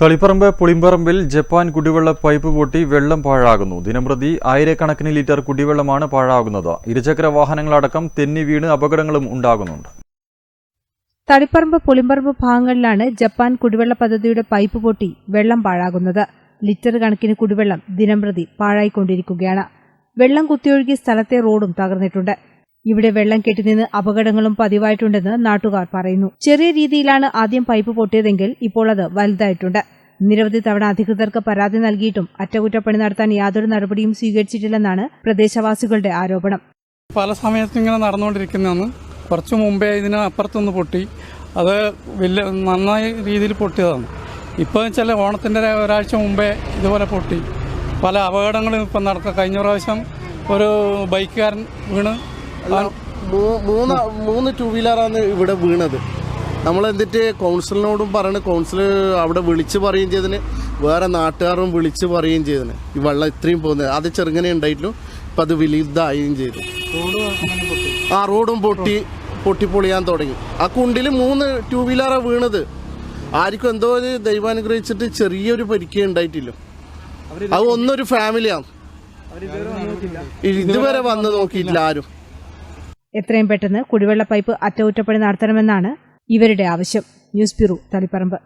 തളിപ്പറമ്പ് പുളിമ്പറമ്പിൽ ജപ്പാൻ കുടിവെള്ള പൈപ്പ് പൊട്ടി വെള്ളം പാഴാകുന്നു. ദിനംപ്രതി ആയിരക്കണക്കിന് ലിറ്റർ കുടിവെള്ളമാണ് പാഴാകുന്നത്. ഇരുചക്ര വാഹനങ്ങളടക്കം തെന്നി വീണ് അപകടങ്ങളും ഉണ്ടാകുന്നുണ്ട്. തളിപ്പറമ്പ് പുളിമ്പറമ്പ് ഭാഗങ്ങളിലാണ് ജപ്പാൻ കുടിവെള്ള പദ്ധതിയുടെ പൈപ്പ് പൊട്ടി വെള്ളം പാഴാകുന്നത്. ലിറ്റർ കണക്കിന് കുടിവെള്ളം ദിനംപ്രതി പാഴായിക്കൊണ്ടിരിക്കുകയാണ്. വെള്ളം കുത്തിയൊഴുകിയ സ്ഥലത്തെ റോഡും തകർന്നിട്ടുണ്ട്. ഇവിടെ വെള്ളം കെട്ടിനിന്ന് അപകടങ്ങളും പതിവായിട്ടുണ്ടെന്ന് നാട്ടുകാർ പറയുന്നു. ചെറിയ രീതിയിലാണ് ആദ്യം പൈപ്പ് പൊട്ടിയതെങ്കിൽ ഇപ്പോൾ അത് വലുതായിട്ടുണ്ട്. നിരവധി തവണ അധികൃതർക്ക് പരാതി നൽകിയിട്ടും അറ്റകുറ്റപ്പണി നടത്താൻ യാതൊരു നടപടിയും സ്വീകരിച്ചിട്ടില്ലെന്നാണ് പ്രദേശവാസികളുടെ ആരോപണം. പല സമയത്തും ഇങ്ങനെ നടന്നുകൊണ്ടിരിക്കുന്നതാണ്. കുറച്ച് മുമ്പേ ഇതിന് അപ്പുറത്തൊന്ന് പൊട്ടി. അത് വലിയ നന്നായ രീതിയിൽ പൊട്ടിയതാണ്. ഇപ്പോൾ ചില ഓണത്തിന്റെ ഒരാഴ്ച മുമ്പേ ഇതുപോലെ പൊട്ടി. പല അപകടങ്ങളും ഇപ്പം നടക്കുക കഴിഞ്ഞ പ്രാവശ്യം ഒരു ബൈക്കുകാരൻ വീണ് മൂന്ന് മൂന്ന് ടൂ വീലറാണ് ഇവിടെ വീണത്. നമ്മൾ എന്നിട്ട് കൗൺസിലിനോടും പറയണ കൗൺസിൽ അവിടെ വിളിച്ച് പറയുകയും ചെയ്തതിന് വേറെ നാട്ടുകാരും വിളിച്ച് പറയുകയും ചെയ്തതിന് ഈ വെള്ളം ഇത്രയും പോകുന്നത് അത് ചെറുങ്ങനെ ഉണ്ടായിട്ടും ഇപ്പം അത് വലുതായും ചെയ്തു. ആ റോഡും പൊട്ടി പൊട്ടിപ്പൊളിയാൻ തുടങ്ങി. ആ കുണ്ടിൽ മൂന്ന് ടൂ വീലറാണ് വീണത്. ആർക്കും എന്തോ ഒരു ദൈവാനുഗ്രഹിച്ചിട്ട് ചെറിയൊരു പരിക്കേ ഉണ്ടായിട്ടില്ല അത് ഒന്നൊരു ഫാമിലിയാണ് ഇതുവരെ വന്ന് നോക്കിയിട്ടില്ല ആരും. എത്രയും പെട്ടെന്ന് കുടിവെള്ള പൈപ്പ് അറ്റകുറ്റപ്പണി നടത്തണമെന്നാണ് ഇവരുടെ ആവശ്യം. News bureau Taliparamba.